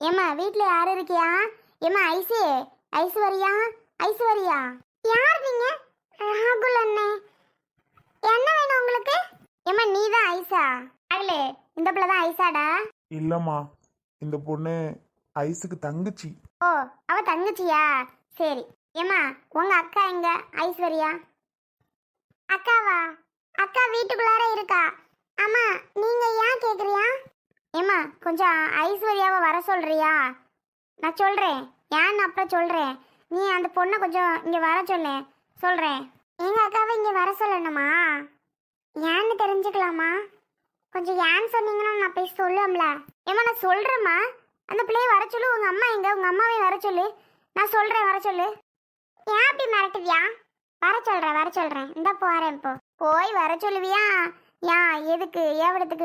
ஏம்மா வீட்டில் யார் இருக்கியா? ஏம்மா ஐசு ஐஸ்வர்யா ஐஸ்வர்யா யார் நீங்க? ராகுல் அண்ணே. என்ன வேணும் உங்களுக்கு? ஏம்மா நீ தான் ஐசா? அகலே இந்த பிள்ளை தான் ஐசாடா? இல்லம்மா இந்த பொண்ணு ஐஸுக்கு தங்கச்சி. ஓ அவ தங்கச்சியா? சரி. ஏம்மா உங்க அக்கா எங்க? ஐஸ்வர்யா அக்காவா? அக்கா வீட்டுக்குள்ளார இருக்கா? ஆமா நீங்க ஏன் கேக்குறியா? கொஞ்சம் ஐஸ்வர்யாவை வர சொல்றியா? நான் சொல்கிறேன் ஏன்னு அப்புறம் சொல்கிறேன் நீ அந்த பொண்ணை கொஞ்சம் இங்கே வர சொல்லு. சொல்கிறேன் எங்கள் அக்காவை இங்கே வர சொல்லணுமா? ஏன்னு தெரிஞ்சுக்கலாமா? கொஞ்சம் ஏன்னு சொன்னீங்கன்னா நான் போய் சொல்லுவோம்ல ஏமா நான் சொல்கிறேம்மா அந்த பிள்ளைய வர சொல்லு. உங்கள் அம்மா எங்கே? உங்கள் அம்மாவையும் வர சொல்லு. நான் சொல்கிறேன் வர சொல்லு. ஏன் அப்படி மிரட்டுவியா? வர சொல்கிறேன் வர சொல்கிறேன் இந்த போகிறேன் இப்போ போய் வர சொல்லுவியா? ஏன் எதுக்கு?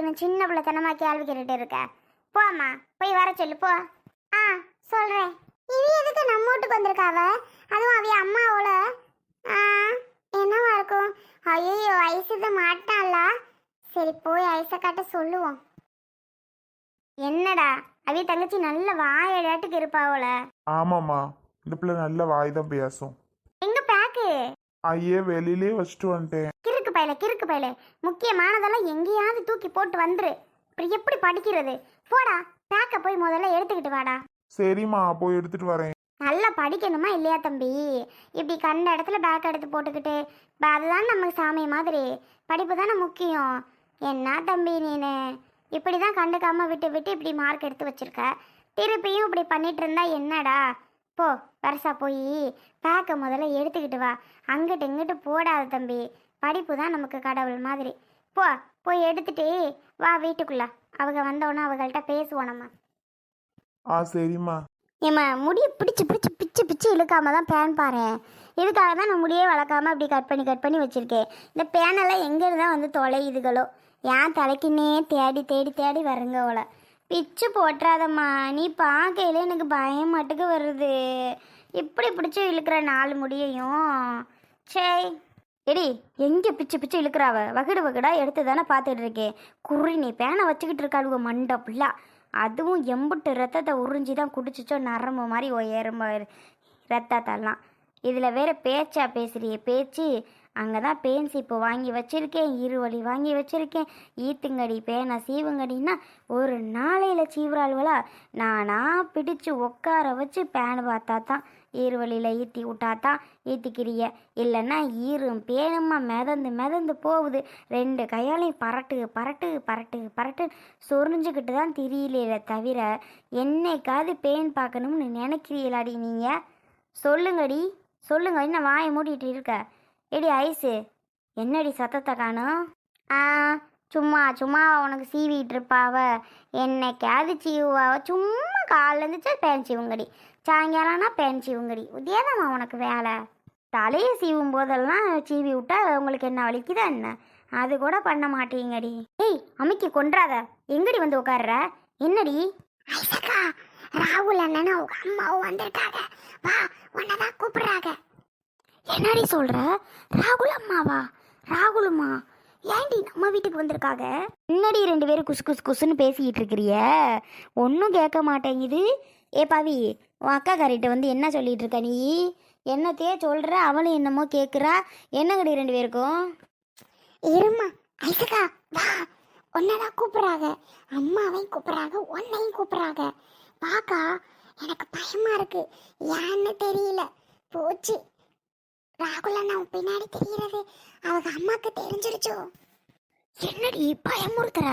நீ சின்ன பிள்ளை தனமா கேள்வி கேட்டுட்டு இருக்க. போம்மா போய் வர சொல்லு போ. ஆ சொல்றேன். இது எதுக்கு நம்ம வீட்டுக்கு வந்திருக்காவ? அதுவும் அவைய அம்மாவோட. என்னவா இருக்கும்? ஐயோ ஐசுது மாட்டான்ல சரி போய் ஐஸை காட்ட சொல்லுவோம். என்னடா? அவிய தங்கச்சி நல்ல வாயடாட்டுக்கு இருப்பாவோல. ஆமாம்மா. இந்த பிள்ளை நல்ல வாய் தான் பேசும். எங்க பேக்கு ஐயே வெளியிலே வச்சுட்டு வந்துட்டேன். பயல கிறுக்கு பயல. முக்கியமானதெல்லாம் எங்கேயாவது தூக்கி போட்டு வந்துரு. அப்புறம் எப்படி படிக்கிறது? போடா பேக்க போய் முதல்ல எடுத்துக்கிட்டு வாடா. சரிம்மா போய் எடுத்துட்டு வரேன். நல்லா படிக்கணுமா இல்லையா தம்பி? இப்படி கண்ட இடத்துல பேக் எடுத்து போட்டுக்கிட்டு அதுதான் நமக்கு சாமி மாதிரி. படிப்பு தானே முக்கியம். என்ன தம்பி நீனு? இப்படி தான் கண்டுக்காம விட்டு விட்டு இப்படி மார்க் எடுத்து வச்சிருக்க. திருப்பியும் இப்படி பண்ணிட்டு இருந்தா என்னடா? போ வருஷா போய் பேக்கை முதல்ல எடுத்துக்கிட்டு வா. அங்கிட்டு இங்கிட்டு போடாத தம்பி. படிப்பு தான் நமக்கு கடவுள் மாதிரி. போ போய் எடுத்துட்டு வா வீட்டுக்குள்ள. அவங்க வந்தோன்னே அவங்கள்ட்ட பேசுவோம் நம்ம. ஆ சரிம்மா. ஏம்மா முடியை பிடிச்சு பிடிச்சு பிச்சு பிச்சு இழுக்காம தான் பேன் பாரு. இதுக்காக தான் நான் முடியே வளர்க்காம இப்படி கட் பண்ணி கட் பண்ணி வச்சிருக்கேன். இந்த பேனெல்லாம் எங்கே இருந்தால் வந்து தொலையுதுகளோ? ஏன் தலைக்குன்னே தேடி தேடி தேடி வருங்க அவள பிச்சு போட்டுறாதம்மா. நீ பார்க்கையில எனக்கு பயம் மட்டுக்கு வருது. இப்படி பிடிச்சி இழுக்கிற நாலு முடியையும். சரி எடி எங்கே பிச்சு பிச்சு இழுக்கிறாவ? வகுடு வகுடா எடுத்து தானே பார்த்துட்டு இருக்கேன் குறி நீ பேனை வச்சுக்கிட்டு இருக்காளுவ மண்டை ஃபுல்லாக அதுவும் எம்புட்டு ரத்தத்தை உறிஞ்சி தான் குடிச்சிச்சோ நரம்பு மாதிரி ஓ எறும்ப ரத்தத்தெல்லாம். இதில் வேற பேச்சா பேசுறியே? பேச்சு? அங்கே தான் பேன்ஸ் இப்போ வாங்கி வச்சுருக்கேன் இருவழி வாங்கி வச்சுருக்கேன். ஈத்துங்கடி பேனை சீவுங்கடின்னா ஒரு நாளையில் சீவுறாளுவலா நானாக பிடிச்சு உட்கார வச்சு பேன் பார்த்தா தான் ஈர்வழியில் ஈத்தி விட்டா தான் ஈத்திக்கிறிய இல்லைன்னா ஈரும் பேனுமா மிதந்து மிதந்து போகுது. ரெண்டு கையாலையும் பரட்டு பரட்டு பரட்டு பரட்டு சொரிஞ்சுக்கிட்டு தான் தெரியலையே தவிர என்னைக்காவது பேன் பார்க்கணும்னு நினைக்கிறீங்களாடி நீங்கள் சொல்லுங்கடி சொல்லுங்க. என்ன வாயை மூடிட்டு இருக்க? எடி ஐஸு என்னடி சத்தத்தை காணும்? ஆ சும்மா சும்மா உனக்கு சீவிட்டு இருப்பாவ. என்னைக்காவது சீவாவ சும்மா காலில் இருந்துச்சா பேன் சீவுங்கடி. சாயங்காலம்னா பேன் சீவுங்கடி. இதேதாம்மா உனக்கு வேலை? தலையை சீவும் போதெல்லாம் சீவி விட்டா உங்களுக்கு என்ன வலிக்குதா என்ன? அது கூட பண்ண மாட்டீங்கடி. ஏய் அமுக்கி கொன்றாத. எங்கடி வந்து உட்கார்ற என்னடி? ஐசக்கா ராகுல் அண்ணனும் அவங்க அம்மாவும் வந்திருக்காங்க. வா உன்னதான் கூப்பிடுறாங்க. என்னடி சொல்ற? ராகுல் அம்மாவா? ராகுலுமா? ஏன்டி நம்ம வீட்டுக்கு வந்திருக்காங்க முன்னாடி ரெண்டு பேரும் குசு குசு குசுன்னு பேசிக்கிட்டு இருக்கிறிய. ஒன்றும் கேட்க மாட்டேங்குது. ஏ பாவி உன் அக்கா கறிட்ட வந்து என்ன சொல்லிட்டு இருக்க நீ? என்னத்தையே சொல்கிற அவளும் என்னமோ கேட்குறா என்னங்கடி ரெண்டு பேருக்கும்? இருமா ஐசகா வா. உன்னதான் கூப்பிட்றாங்க. அம்மாவையும் கூப்பிட்றாங்க உன்னையும் கூப்பிட்றாங்க. பாக்கா எனக்கு பயமாக இருக்குது ஏன்னு தெரியல. போச்சு. ராகுல் அண்ணா உன் பின்னாடி தெரிகிறது. அவங்க அம்மாக்கு தெரிஞ்சிருச்சோ? என்னடி பயமுறுத்துற?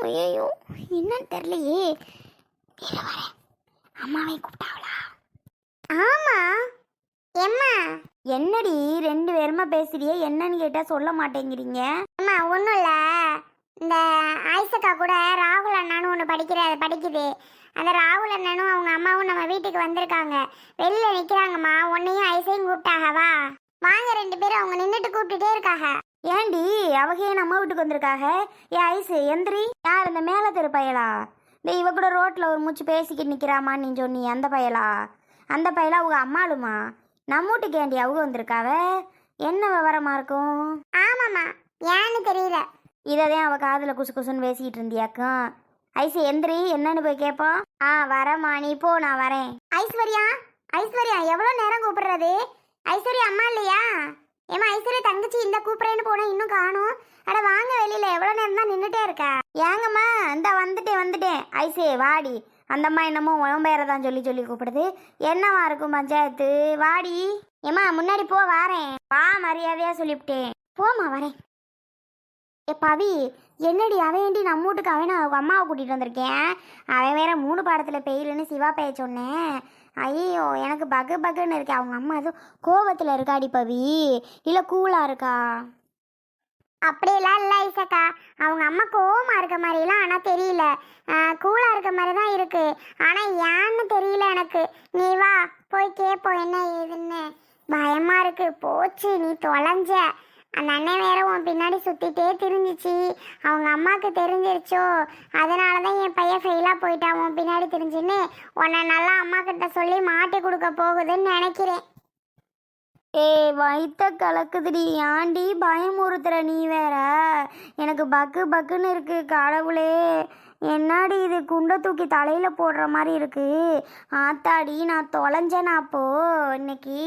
ஐயோ என்னன்னு தெரியலையே. இரு வரேன் அம்மாவை கூப்பிட்டாவளா? ஆமா. எம்மா. என்னடி ரெண்டு பேருமா பேசுறியே? என்னன்னு கேட்டா சொல்ல மாட்டேங்கிறீங்க? அம்மா ஒன்றும் இல்லை. இந்த ஆயிஷக்கா கூட ராகுல் அண்ணான்னு ஒன்று படிக்கிற படிக்குது. அந்த ராகுல் அண்ணனும் அவங்க அம்மாவும் நம்ம வீட்டுக்கு வந்திருக்காங்க. வெளியில நிற்கிறாங்கம்மா உன்னையும் ஐசையும் கூப்பிட்டாக வா வாங்க ரெண்டு பேரும் அவங்க நின்றுட்டு கூப்பிட்டுட்டே இருக்காங்க ஏண்டி அவங்க ஏன் நம்ம வீட்டுக்கு வந்திருக்காக? ஏ ஐசு எந்திரி. யார் இந்த மேலே தெரு பயலா? இந்த இவ கூட ரோட்டில் ஒரு மூச்சு பேசிக்கிட்டு நிற்கிறாமா நீ சொன்னி அந்த பயலா? அந்த பயலா அவங்க அம்மாளுமா? நம்ம வீட்டுக்கு ஏண்டி அவங்க வந்திருக்காவ? என்ன விவரமா இருக்கும்? ஆமாம்மா. ஏன்னு தெரியல. இதை தான் அவள் காதில் குசு குசுன்னு பேசிக்கிட்டு இருந்தியாக்கும். ஐஸ் எந்திரி என்னன்னு போய் கேட்போம் ஆ வரமா நீ போ நான் வரேன். ஐஸ்வர்யா ஐஸ்வர்யா எவ்வளோ நேரம் கூப்பிடுறது? ஐஸ்வர்யா அம்மா இல்லையா? ஏமா ஐஸ்வர்யா தங்கச்சி இந்த கூப்பிட்றேன்னு போனேன் இன்னும் காணும். அட வாங்க வெளியில எவ்வளோ நேரம் தான் நின்றுட்டே இருக்கா. ஏங்கம்மா இந்த வந்துட்டேன் வந்துட்டேன் ஐசே வாடி. அந்த அம்மா என்னமோ உன் தான் சொல்லி சொல்லி கூப்பிடுது. என்னவா இருக்கும் பஞ்சாயத்து? வாடி. ஏம்மா முன்னாடி போ வாரேன். வா மரியாதையா சொல்லிவிட்டேன். போம்மா வரேன். ஏ பவி என்னடி அவன் ஏண்டி நம்ம வீட்டுக்கு அவனை அம்மாவை கூட்டிகிட்டு வந்திருக்கேன்? அவன் வேற மூணு பாடத்தில் பெயிலுன்னு சிவா பைய சொன்னேன். ஐயோ எனக்கு பகு பகுன்னு இருக்கேன் அவங்க அம்மா அதுவும் கோவத்தில் இருக்காடி பவி. இல்லை கூலாக இருக்கா? அப்படியெல்லாம் இல்லை ஐசக்கா. அவங்க அம்மா கோவமாக இருக்க மாதிரிலாம் ஆனால் தெரியல. கூலாக இருக்க மாதிரி தான் இருக்குது ஆனால் ஏன்னு தெரியல எனக்கு. நீ வா போய் கேட்போம் என்ன ஏதுன்னு. பயமாக இருக்கு. போச்சு நீ தொலைஞ்ச. அந்த அண்ணன் வேற உன் பின்னாடி சுத்திட்டே தெரிஞ்சிச்சு. அவங்க அம்மாவுக்கு தெரிஞ்சிருச்சோ. அதனால தான் என் பையன் ஃபெயிலாக போயிட்டான் உன் பின்னாடி தெரிஞ்சுன்னு உன்னை நல்லா அம்மா கிட்ட சொல்லி மாட்டி கொடுக்க போகுதுன்னு நினைக்கிறேன். ஏ வயித்த கலக்குதுடி. ஆண்டி பயமுறுத்துற நீ வேற? எனக்கு பக்கு பக்குன்னு இருக்கு கடவுளே. என்னடி இது குண்டை தூக்கி தலையில் போடுற மாதிரி இருக்குது ஆத்தாடி நான் தொலைஞ்சேனா அப்போ இன்னைக்கு.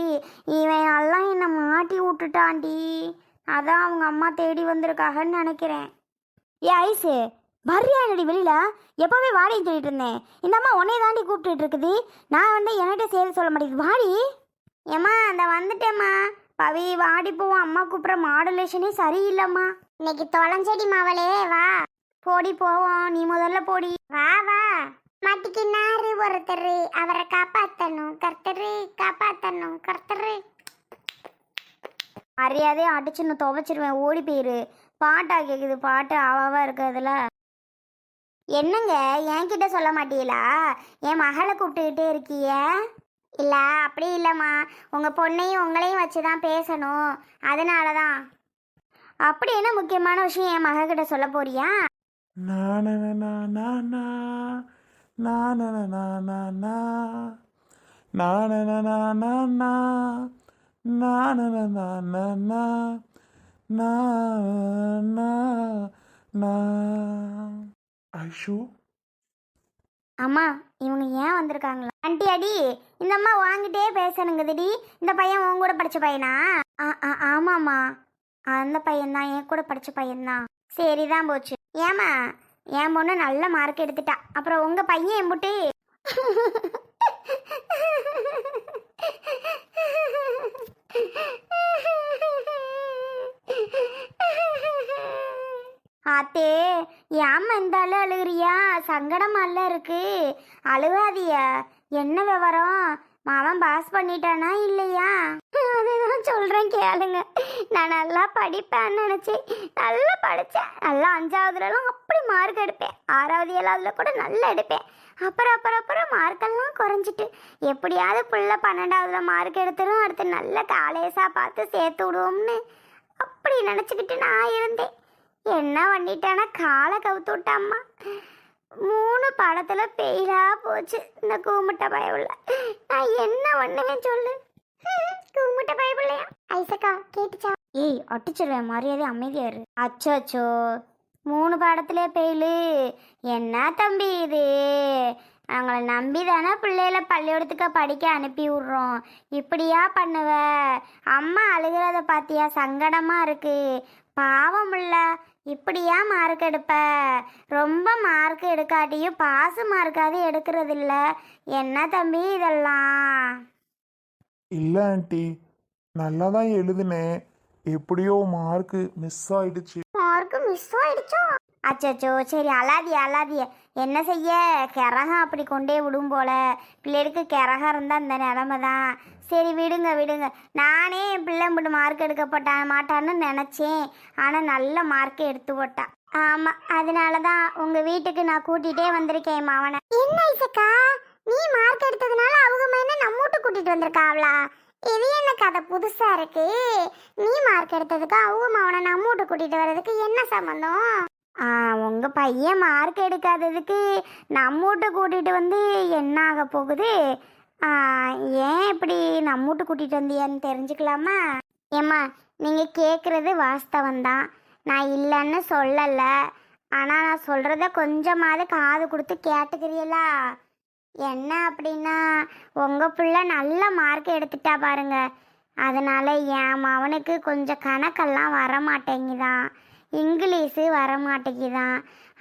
இவன் எல்லாம் என்னை மாட்டி விட்டுட்டான்டி. அதான் அவங்க அம்மா தேடி வந்திருக்காகன்னு நினைக்கிறேன். ஏ ஐசு வர்றியாடி வெளியில? எப்போவே வாடின்னு சொல்லிட்டு இருந்தேன். இந்த அம்மா உன்னை தாண்டி கூப்பிட்டுட்டு இருக்குது. நான் வந்து என்கிட்ட சேர்த்து சொல்ல மாட்டேங்குது. வாடி. ஏம்மா அந்த வந்துட்டேம்மா. பவி வாடி போவோம் அம்மா கூப்பிட்ற மாடுலேஷனே சரியில்லைம்மா. இன்னைக்கு தொலைஞ்சடி மாவளே வா. போடி போவோம். நீ முதல்ல போடி. வா வா. மாட்டிக்கு நாரு ஒருத்தர். அவரை காப்பாத்தணும். கர்த்தரு காப்பாத்தணும். கர்த்தரு. மரியாதையை அடிச்சுன்னு துவைச்சிருவேன் ஓடி போயிரு பாட்டா கேட்குது பாட்டு அவாவா இருக்கிறதுல என்னங்க என்கிட்ட சொல்ல மாட்டீங்களா என் மகளை கூப்பிட்டுக்கிட்டே இருக்கிய இல்லை அப்படி இல்லைம்மா உங்கள் பொண்ணையும் உங்களையும் வச்சு தான் பேசணும் அதனால தான் அப்படி என்ன முக்கியமான விஷயம் என் மகக்கிட்ட சொல்ல போறியா ஐஷு? அம்மா இவங்க ஏன் வந்திருக்காங்களா? ஆண்டி அடி இந்த அம்மா வாங்கிட்டே பேசணுங்குதுடி இந்த பையன் உன் கூட படிச்ச பையனா? ஆ ஆ ஆமாம்மா. அந்த பையன்தான் என் கூட படிச்ச பையன்தான் சரிதான் போச்சு. ஏமா என் பொண்ணு நல்ல மார்க் எடுத்துட்டா. அப்புறம் உங்க பையன் எம்புட்டு? ஆத்தே ஏம்மா இந்த அழு அழுகுறியா? சங்கடமால இருக்கு. அழுகாதிய. என்ன விவரம்? மாமன் பாஸ் பண்ணிட்டானா இல்லையா? அதுதான் சொல்றேன் கேளுங்க. நான் நல்லா படிப்பேன்னு நினச்சேன் நல்லா படித்தேன் நல்லா அஞ்சாவதுலலாம் அப்படி மார்க் எடுப்பேன். ஆறாவது ஏழாவதுல கூட நல்லா எடுப்பேன். அப்புறம் அப்புறம் அப்புறம் மார்க்கெல்லாம் குறைஞ்சிட்டு. எப்படியாவது புள்ள பன்னெண்டாவதுல மார்க் எடுத்துரும் அடுத்து நல்ல காலேஜாக பார்த்து சேர்த்து விடுவோம்னு. அப்படி நினச்சிக்கிட்டு நான் இருந்தேன். என்ன பண்ணிட்டேன்னா காலை கவுத்து விட்டாம்மா மூணு படத்தில் பெயிலாக போச்சு இந்த கூமுட்டை பயவுள்ள நான் என்ன பண்ணுவேன் சொல்லு? ஹம், கூமுட்டை பயவுள்ளையா ஐசக்கா கேட்டுச்சா? ஏய் அட்டிச்சிருவேன் மரியாதை அமைதியாரு அச்சோ அச்சோ. மூணு பாடத்திலே பெயிலு. என்ன தம்பி இது? அவங்கள நம்பி தானே பிள்ளைகள பள்ளிக்கூடத்துக்கு படிக்க அனுப்பி விட்றோம். இப்படியா பண்ணுவ? அம்மா அழுகிறத பாத்தியா? சங்கடமா இருக்கு. பாவமுள்ள இப்படியா மார்க் எடுப்ப? ரொம்ப மார்க் எடுக்காட்டியும் பாசு மார்க்காவது எடுக்கிறது இல்லை. என்ன தம்பி இதெல்லாம்? இல்லை ஆண்டி நல்லா தான் எழுதினேன். எப்படியோ மார்க்கு மிஸ் ஆயிடுச்சு. மிஸ் ஆயிடுச்சோ அச்சோ சரி அலாதிய அலாதிய என்ன செய்ய? கிரகம் அப்படி கொண்டே விடும் போல. பிள்ளைகளுக்கு கிரகம் இருந்தால் இந்த நிலமை தான். சரி விடுங்க விடுங்க. நானே என் பிள்ளை மட்டும் மார்க் எடுக்க போட்டா மாட்டான்னு நினச்சேன். ஆனால் நல்ல மார்க்கை எடுத்து போட்டான் ஆமாம் அதனால தான் உங்கள் வீட்டுக்கு நான் கூட்டிகிட்டே வந்திருக்கேன் மாவனை என்ன ஐசக்கா நீ மார்க் எடுத்ததுனால அவங்க மைன நம்ம வீட்டுக்கு கூட்டிகிட்டு வந்திருக்காவளா? இது என்ன கதை புதுசா இருக்கு? நீ மார்க் எடுத்ததுக்கு அவங்க மவனை நம்ம வீட்டு கூட்டிட்டு வர்றதுக்கு என்ன சம்மந்தம் ஆ உங்க பையன் மார்க் எடுக்காததுக்கு நம்ம வீட்டு கூட்டிட்டு வந்து என்ன ஆக போகுது? ஏன் இப்படி நம்ம வீட்டு கூட்டிட்டு வந்தியான்னு தெரிஞ்சுக்கலாமா? ஏம்மா நீங்க கேட்குறது வாஸ்தவம் தான். நான் இல்லைன்னு சொல்லலை. ஆனால் நான் சொல்கிறத கொஞ்சமாவது காது கொடுத்து கேட்டுக்கிறீங்களா? என்ன அப்படின்னா உங்கள் பிள்ளை நல்ல மார்க் எடுத்துட்டா பாருங்க. அதனால் என் மவனுக்கு கொஞ்சம் கணக்கெல்லாம் வர மாட்டேங்குதான் இங்கிலீஷு வர மாட்டேங்குதான்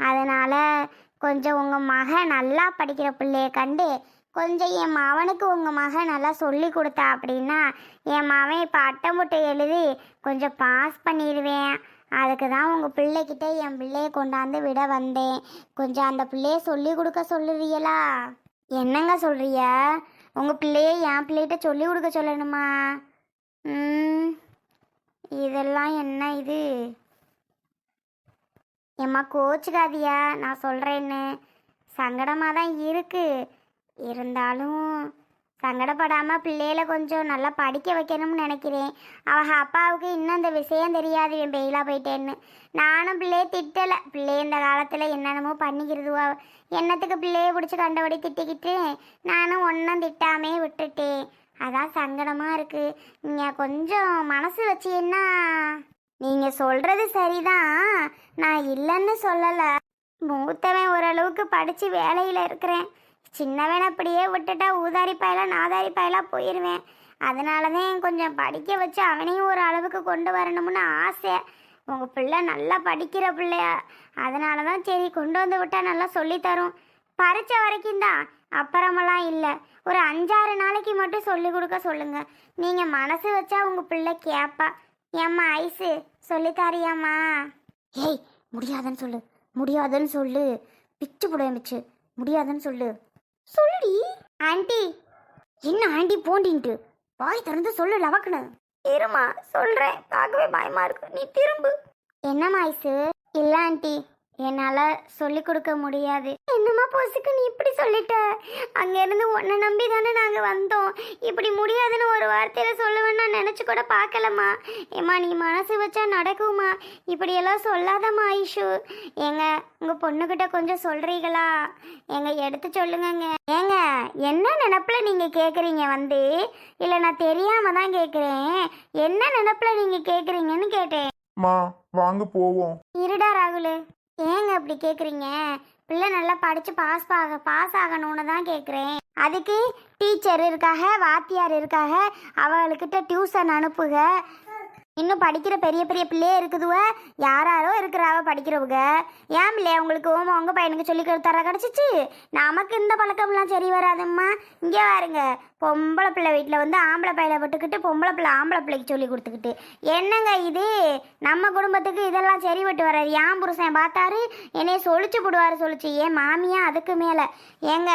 அதனால் கொஞ்சம் உங்கள் மகன் நல்லா படிக்கிற பிள்ளைய கண்டு கொஞ்சம் என் மவனுக்கு உங்கள் மகன் நல்லா சொல்லி கொடுத்தா அப்படின்னா என் மகன் இப்போ அட்டைமுட்டை எழுதி கொஞ்சம் பாஸ் பண்ணிடுவேன். அதுக்கு தான் உங்கள் பிள்ளைக்கிட்ட என் பிள்ளைய கொண்டாந்து விட வந்தேன். கொஞ்சம் அந்த பிள்ளைய சொல்லி கொடுக்க சொல்லுவீங்களா என்னங்க சொல்கிறிய உங்கள் பிள்ளையே என் பிள்ளைகிட்ட சொல்லி கொடுக்க சொல்லணுமா? இதெல்லாம் என்ன இது? எம்மா கோச்சுக்காதியா நான் சொல்கிறேன்னு சங்கடமாக தான் இருக்கு. இருந்தாலும் சங்கடப்படாமல் பிள்ளைகளை கொஞ்சம் நல்லா படிக்க வைக்கணும்னு நினைக்கிறேன். அவள் அப்பாவுக்கு இன்னும் இந்த விஷயம் தெரியாது என் பெயிலாக போயிட்டேன்னு. நானும் பிள்ளைய திட்டலை. பிள்ளை இந்த காலத்தில் என்னென்னமோ பண்ணிக்கிறதுவா என்னத்துக்கு பிள்ளைய பிடிச்சி கண்டபடி திட்டிக்கிட்டு நானும் ஒன்றும் திட்டாமே விட்டுட்டேன். அதான் சங்கடமாக இருக்குது நீங்கள் கொஞ்சம் மனசு வச்சீங்கன்னா நீங்கள் சொல்கிறது சரிதான். நான் இல்லைன்னு சொல்லலை. மூத்தவன் ஓரளவுக்கு படித்து வேலையில் இருக்கிறேன். சின்னவன் அப்படியே விட்டுட்டா ஊதாரி பாயலா நாதாரி பாயலா போயிடுவேன் அதனால தான் கொஞ்சம் படிக்க வச்சு அவனையும் ஒரு அளவுக்கு கொண்டு வரணும்னு ஆசை. உங்கள் பிள்ளை நல்லா படிக்கிற பிள்ளையா. அதனால தான் சரி கொண்டு வந்து விட்டா நல்லா சொல்லித்தரும் பறிச்ச வரைக்கும் தான் அப்புறமெல்லாம் இல்லை. ஒரு அஞ்சாறு நாளைக்கு மட்டும் சொல்லி கொடுக்க சொல்லுங்க. நீங்கள் மனசு வச்சா உங்கள் பிள்ளை கேட்பா ஏம்மா ஐஸு சொல்லித்தாரியாம்மா ஏய் முடியாதுன்னு சொல்லு. முடியாதுன்னு சொல்லு. பிச்சு புடையமிச்சு முடியாதுன்னு சொல்லு. சொல்லி ஆண்டி. என்ன ஆண்டி போண்டின்ட்டு? வாய் திறந்து சொல்லு லவக்குன்னு. இருமா சொல்றேன். பார்க்கவே பயமா இருக்கு. நீ திரும்பு. என்னம்மா ஐசு? இல்ல ஆண்டி. என்னால சொல்லி கொடுக்க முடியாது. என்னம்மா போசுக்கு நீ இப்படி சொல்லிட்ட? அங்க இருந்து உன்னை நம்பி தானே நாங்க வந்தோம். இப்படி முடியாதுன்னு ஒரு வார்த்தையில சொல்லுவேன்னு நான் நினைச்சு கூட பார்க்கலம்மா. ஏம்மா நீ மனசு வச்சா நடக்குமா இப்படி எல்லாம் சொல்லாதம்மா ஐஷு. ஏங்க உங்க பொண்ணுகிட்ட கொஞ்சம் சொல்றீங்களா? ஏங்க எடுத்து சொல்லுங்கங்க. ஏங்க என்ன நினப்புல நீங்க கேக்குறீங்க வந்து? இல்ல நான் தெரியாம தான் கேக்குறேன். என்ன நினப்புல நீங்க கேக்குறீங்கன்னு கேட்டேன். மா வாங்க போவோம். இருடா ராகுல். ஏங்க அப்படி கேட்குறீங்க பிள்ளை நல்லா படித்து பாஸ் ஆக பாஸ் ஆகணும்னு தான் கேட்குறேன் அதுக்கு டீச்சர் இருக்காக வாத்தியார் இருக்காக அவளுக்கிட்ட டியூஷன் அனுப்புக. இன்னும் படிக்கிற பெரிய பெரிய பிள்ளையே இருக்குதுவ. யாராரோ இருக்கிறாவ படிக்கிறவங்க. ஏன் பிள்ளைய உங்களுக்கு ஓமா உங்கள் பையனுக்கு சொல்லி தர கிடச்சிச்சு? நமக்கு இந்த பழக்கம்லாம் சரி வராதும்மா. இங்கே பாருங்க பொம்பளை பிள்ளை வீட்டில் வந்து ஆம்பளை பையில விட்டுக்கிட்டு பொம்பளை பிள்ளை ஆம்பளை பிள்ளைக்கு சொல்லி கொடுத்துக்கிட்டு. என்னங்க இது? நம்ம குடும்பத்துக்கு இதெல்லாம் சரி விட்டு வராது. ஏன் புருஷன் பார்த்தாரு? என்னைய சொலிச்சு போடுவார் சொல்லிச்சு ஏன் மாமியா அதுக்கு மேலே? ஏங்க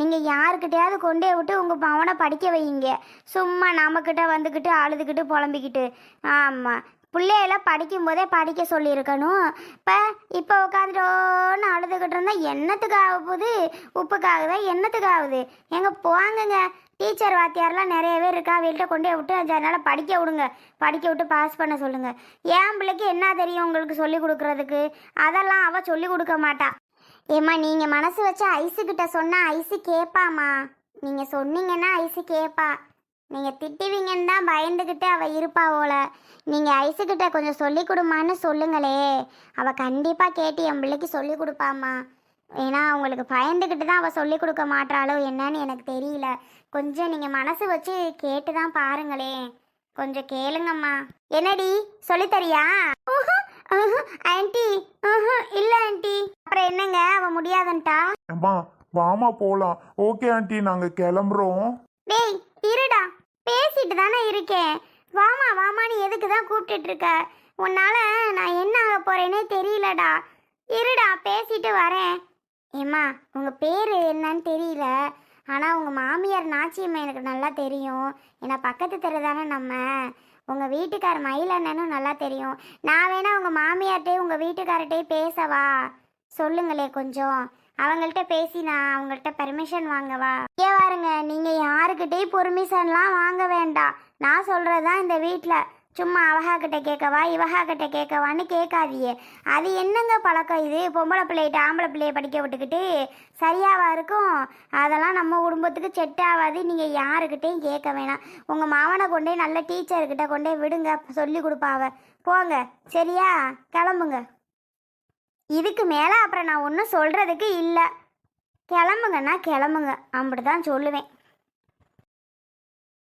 நீங்கள் யாருக்கிட்டையாவது கொண்டே விட்டு உங்கள் பவனை படிக்க வைங்க சும்மா நம்மக்கிட்ட வந்துக்கிட்டு அழுதுகிட்டு புலம்பிக்கிட்டு. ஆமாம் பிள்ளையெல்லாம் படிக்கும் போதே படிக்க சொல்லியிருக்கணும். இப்போ இப்போ உட்காந்துட்டோன்னு அழுதுகிட்டு இருந்தால் என்னத்துக்கு ஆக போகுது உப்புக்காகுதா? என்னத்துக்கு ஆகுது? எங்கே போங்கங்க. டீச்சர் வாத்தியார்லாம் நிறைய பேர் இருக்கா? அவள்கிட்ட கொண்டே விட்டு அதனால் படிக்க விடுங்க. படிக்க விட்டு பாஸ் பண்ண சொல்லுங்கள் என் பிள்ளைக்கு என்ன தெரியும் உங்களுக்கு சொல்லி கொடுக்குறதுக்கு? அதெல்லாம் அவள் சொல்லி கொடுக்க மாட்டா. ஏம்மா நீங்கள் மனசு வச்சு ஐஸுக்கிட்ட சொன்னால் ஐஸு கேட்பாம்மா நீங்கள் சொன்னீங்கன்னா ஐஸு கேட்பா நீங்கள் திட்டுவீங்கன்னு தான் பயந்துக்கிட்டு அவள் இருப்பா போல. நீங்கள் ஐஸுக்கிட்ட கொஞ்சம் சொல்லி கொடுமான்னு சொல்லுங்களே. அவள் கண்டிப்பாக கேட்டு என் பிள்ளைக்கு சொல்லி கொடுப்பாம்மா. ஏன்னா அவங்களுக்கு பயந்துக்கிட்டு தான் அவள் சொல்லி கொடுக்க மாட்டாளோ என்னன்னு எனக்கு தெரியல. கொஞ்சம் நீங்கள் மனசு வச்சு கேட்டு தான் பாருங்களேன் கொஞ்சம் கேளுங்கம்மா. என்னடி? சொல்லித்தரியா ஆன்ட்டி இல்லை ஆன்ட்டி அப்புறம் என்னங்க? அவள் முடியாதன்ட்டா? அம்மா வாமா போலாம். Okay aunty. நாங்க கிளம்புறோம். டேய் இருடா. பேசிட்டு தானே இருக்கேன். வாமா வாமான்னு எதுக்கு தான் கூப்பிட்டுட்டு இருக்க உன்னால நான் என்ன ஆக போறேனே தெரியலடா. இருடா பேசிட்டு வரேன். ஏம்மா உங்கள் பேர் என்னன்னு தெரியல. ஆனால் உங்கள் மாமியார் நாச்சியம்மா எனக்கு நல்லா தெரியும். ஏன்னா பக்கத்து தெரு தானே நம்ம. உங்கள் வீட்டுக்கார் மயில் அண்ணனும் நல்லா தெரியும். நான் வேணா உங்கள் மாமியார்ட்டே உங்கள் வீட்டுக்காரர்கிட்டே பேசவா? சொல்லுங்களே கொஞ்சம். அவங்கள்ட்ட பேசி நான் அவங்கள்ட்ட பெர்மிஷன் வாங்கவா? ஏ பாருங்க நீங்க யாருக்கிட்டே பொர்மிஷன்லாம் வாங்க வேண்டாம். நான் சொல்றதுதான் இந்த வீட்டில் சும்மா அவஹா கிட்ட கேட்கவா இவஹா கிட்ட கேட்கவான்னு கேட்காதியே அது என்னங்க பழக்கம் இது? பொம்பளை பிள்ளைகிட்ட ஆம்பளை பிள்ளைய படிக்க விட்டுக்கிட்டு சரியாவா இருக்கும்? அதெல்லாம் நம்ம குடும்பத்துக்கு செட் ஆகாது. நீங்கள் யாருக்கிட்டையும் கேட்க வேணாம். உங்கள் மாவனை கொண்டே நல்ல டீச்சர்கிட்ட கொண்டே விடுங்க சொல்லி கொடுப்பாவ. போங்க சரியா? கிளம்புங்க. இதுக்கு மேலே அப்புறம் நான் ஒன்றும் சொல்கிறதுக்கு இல்லை. கிளம்புங்கன்னா கிளம்புங்க. அப்படி தான் சொல்லுவேன்.